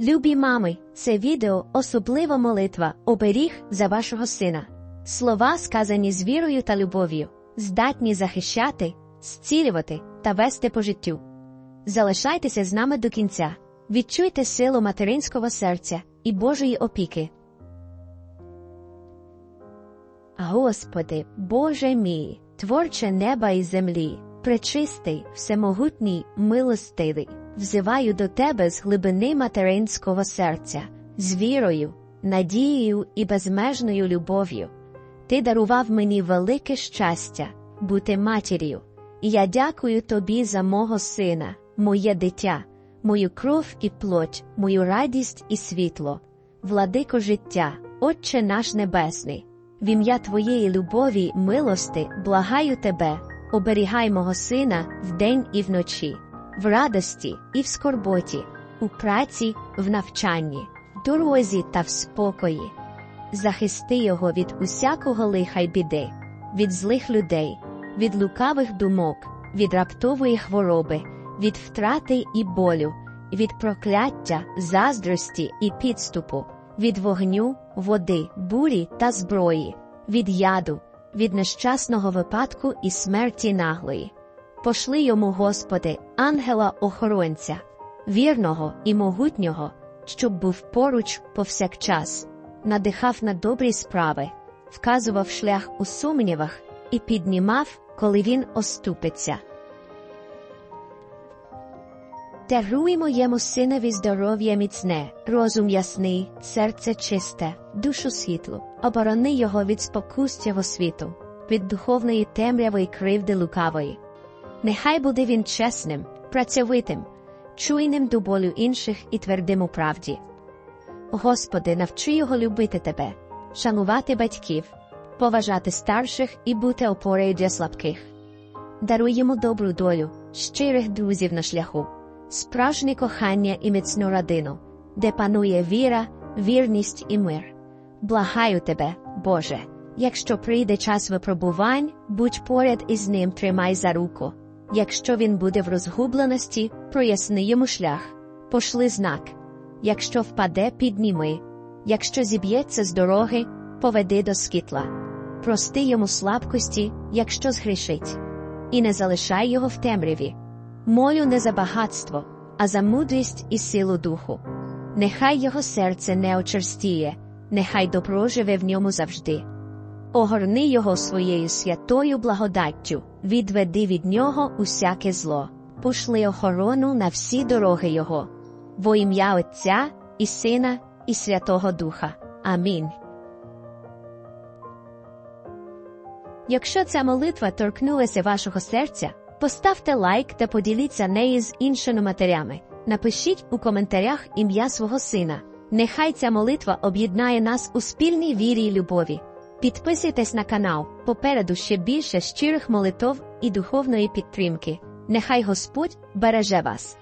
Любі мами, це відео особлива молитва, оберіг за вашого сина. Слова, сказані з вірою та любов'ю, здатні захищати, зцілювати та вести по життю. Залишайтеся з нами до кінця, відчуйте силу материнського серця і Божої опіки. Господи, Боже мій, творче неба і землі, пречистий, всемогутній, милостивий, взиваю до Тебе з глибини материнського серця, з вірою, надією і безмежною любов'ю. Ти дарував мені велике щастя бути матір'ю, і я дякую Тобі за мого сина, моє дитя, мою кров і плоть, мою радість і світло, владико життя, Отче наш Небесний. В ім'я Твоєї любові милости благаю Тебе, оберігай мого сина вдень і вночі, в радості і в скорботі, у праці, в навчанні, в дорозі та в спокої. Захисти його від усякого лиха й біди, від злих людей, від лукавих думок, від раптової хвороби, від втрати і болю, від прокляття, заздрості і підступу, від вогню, води, бурі та зброї, від яду, від нещасного випадку і смерті наглої. Пошли йому, Господи, ангела-охоронця, вірного і могутнього, щоб був поруч повсякчас, надихав на добрі справи, вказував шлях у сумнівах і піднімав, коли він оступиться. Даруй йому синові здоров'я міцне, розум ясний, серце чисте, душу світлу, оборони його від спокус цього світу, від духовної темряви й кривди лукавої. Нехай буде він чесним, працьовитим, чуйним до болю інших і твердим у правді. Господи, навчи його любити Тебе, шанувати батьків, поважати старших і бути опорою для слабких. Даруй йому добру долю, щирих друзів на шляху справжнє кохання і міцну родину, де панує віра, вірність і мир. Благаю тебе, Боже, якщо прийде час випробувань, будь поряд із ним тримай за руку. Якщо він буде в розгубленості, проясни йому шлях, пошли знак. Якщо впаде, підніми, якщо зіб'ється з дороги, поведи до скітла. Прости йому слабкості, якщо згрішить, і не залишай його в темряві. Молю не за багатство, а за мудрість і силу духу. Нехай його серце не очерстіє, нехай добро живе в ньому завжди. Огорни його своєю святою благодаттю, відведи від нього усяке зло, пошли охорону на всі дороги Його, во ім'я Отця і Сина, і Святого Духа. Амінь. Якщо ця молитва торкнулася вашого серця, Поставте лайк та поділіться нею з іншими матерями. Напишіть у коментарях ім'я свого сина. Нехай ця молитва об'єднає нас у спільній вірі й любові. Підписуйтесь на канал, попереду ще більше щирих молитов і духовної підтримки. Нехай Господь береже вас.